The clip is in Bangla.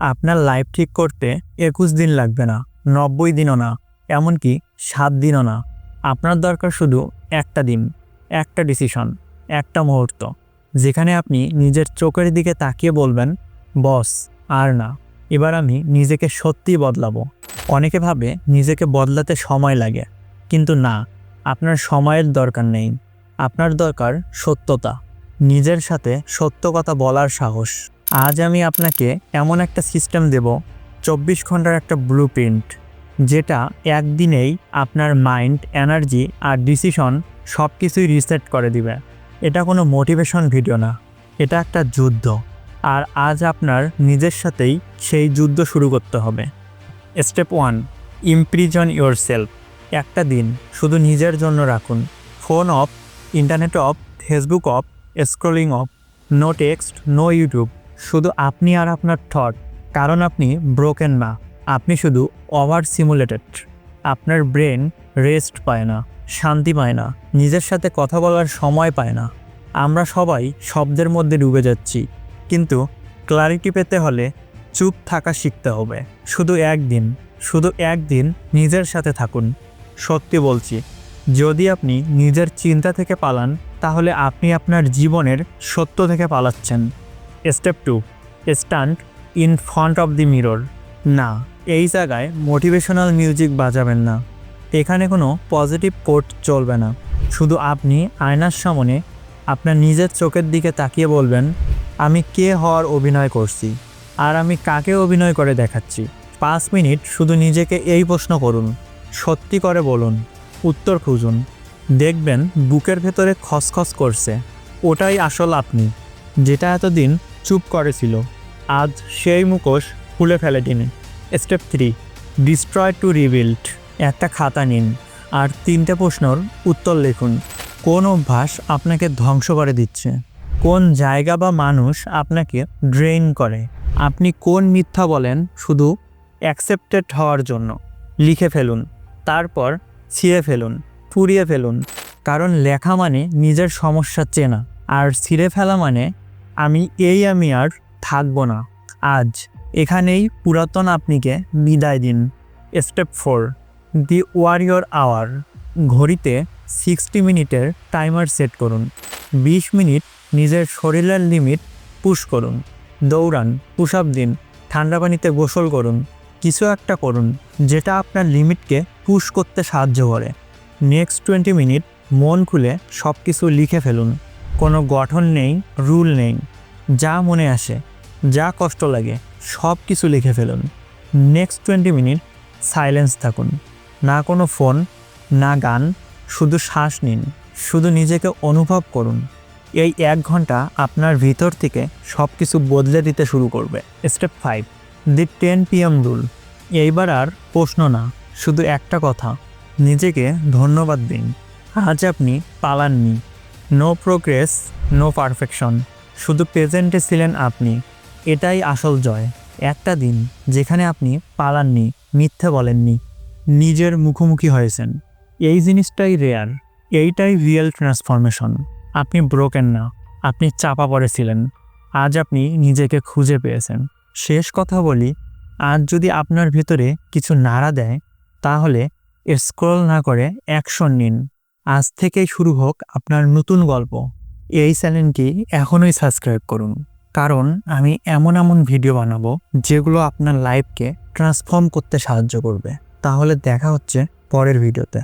আপনার লাইফ ঠিক করতে একুশ দিন লাগবে না, নব্বই দিনও না, এমনকি সাত দিনও না। আপনার দরকার শুধু একটা দিন, একটা ডিসিশন একটা মুহূর্ত, যেখানে আপনি নিজের চোখের দিকে তাকিয়ে বলবেন, বস, আর না, এবার আমি নিজেকে সত্যিই বদলাবো। অনেকে ভাবে নিজেকে বদলাতে সময় লাগে, কিন্তু না, আপনার সময়ের দরকার নেই। আপনার দরকার সত্যতা, নিজের সাথে সত্য কথা বলার সাহস। আজ আমি আপনাকে এমন একটা সিস্টেম দেব, চব্বিশ ঘণ্টার একটা ব্লু প্রিন্ট যেটা একদিনেই আপনার মাইন্ড এনার্জি আর ডিসিশন সব কিছুই রিসেট করে দিবে। এটা কোনো মোটিভেশন ভিডিও না, এটা একটা যুদ্ধ, আর আজ আপনার নিজের সাথেই সেই যুদ্ধ শুরু করতে হবে। Step one imprison yourself একটা দিন শুধু নিজের জন্য রাখুন। Phone off internet off Facebook off scrolling off no text no YouTube শুধু আপনি আর আপনার থট, কারণ আপনি ব্রোকেন না আপনি শুধু ওভার সিমুলেটেড আপনার ব্রেন রেস্ট পায় না, শান্তি পায় না, নিজের সাথে কথা বলার সময় পায় না। আমরা সবাই শব্দের মধ্যে ডুবে যাচ্ছি, কিন্তু ক্লারিটি পেতে হলে চুপ থাকা শিখতে হবে। শুধু একদিন শুধু একদিন নিজের সাথে থাকুন। সত্যি বলছি, যদি আপনি নিজের চিন্তা থেকে পালান, তাহলে আপনি আপনার জীবনের সত্য থেকে পালাচ্ছেন। Step two stand in front of the mirror না, এই জায়গায় মোটিভেশনাল মিউজিক বাজাবেন না। এখানে কোনো পজিটিভ কোট চলবে না। শুধু আপনি আয়নার সামনে আপনার নিজের চোখের দিকে তাকিয়ে বলবেন, আমি কে হওয়ার অভিনয় করছি আর আমি কাকে অভিনয় করে দেখাচ্ছি? পাঁচ মিনিট শুধু নিজেকে এই প্রশ্ন করুন, সত্যি করে বলুন, উত্তর খুঁজুন। দেখবেন বুকের ভেতরে খসখস করছে। ওটাই আসল আপনি। যেটা এতদিন চুপ করেছিল, আজ সেই মুখোশ খুলে ফেলে তিনি step three, destroy to rebuild. একটা খাতা নিন আর তিনটে প্রশ্নর উত্তর লিখুন। কোন অভ্যাস আপনাকে ধ্বংস করে দিচ্ছে? কোন জায়গা বা মানুষ আপনাকে ড্রেইন করে? আপনি কোন মিথ্যা বলেন শুধু অ্যাকসেপ্টেড হওয়ার জন্য? লিখে ফেলুন, তারপর ছিঁড়ে ফেলুন, পুড়িয়ে ফেলুন। কারণ লেখা মানে নিজের সমস্যা চেনা। আর ছিঁড়ে ফেলা মানে আমি এই আমি আর থাকব না। আজ এখানেই পুরাতন আপনিকে বিদায় দিন। Step four, the warrior hour. ঘড়িতে সিক্সটি মিনিটের টাইমার সেট করুন। বিশ মিনিট নিজের শরীরের লিমিট পুশ করুন। দৌড়ান, পুশ আপ দিন, ঠান্ডা পানিতে গোসল করুন। কিছু একটা করুন, যেটা আপনার লিমিটকে পুশ করতে সাহায্য করে। নেক্সট টোয়েন্টি মিনিট মন খুলে সব কিছু লিখে ফেলুন। কোনো গঠন নেই, রুল নেই। যা মনে আসে, যা কষ্ট লাগে, সব কিছু লিখে ফেলুন। নেক্সট টোয়েন্টি মিনিট সাইলেন্স থাকুন। না কোনো ফোন, না গান, শুধু শ্বাস নিন। শুধু নিজেকে অনুভব করুন। এই এক ঘণ্টা আপনার ভিতর থেকে সব কিছু বদলে দিতে শুরু করবে। Step five, the ten PM rule. এইবার আর প্রশ্ন না, শুধু একটা কথা। নিজেকে ধন্যবাদ দিন। আজ আপনি পালাননি। নো প্রোগ্রেস নো পারফেকশন শুধু প্রেজেন্টে ছিলেন আপনি। এটাই আসল জয়। একটা দিন যেখানে আপনি পালাননি, মিথ্যে বলেননি, নিজের মুখোমুখি হয়েছেন। এই জিনিসটাই রেয়ার এইটাই রিয়েল ট্রান্সফরমেশন আপনি ব্রোকেন না, আপনি চাপা পড়েছিলেন আজ আপনি নিজেকে খুঁজে পেয়েছেন। শেষ কথা বলি, আজ যদি আপনার ভিতরে কিছু নাড়া দেয়, তাহলে স্ক্রল না করে অ্যাকশন নিন। আজ থেকে শুরু হোক আপনার নতুন গল্প। এই চ্যানেলটি এখনই সাবস্ক্রাইব করুন। কারণ আমি এমন এমন ভিডিও বানাবো যেগুলো আপনার লাইফকে ট্রান্সফর্ম করতে সাহায্য করবে। তাহলে দেখা হচ্ছে পরের ভিডিওতে।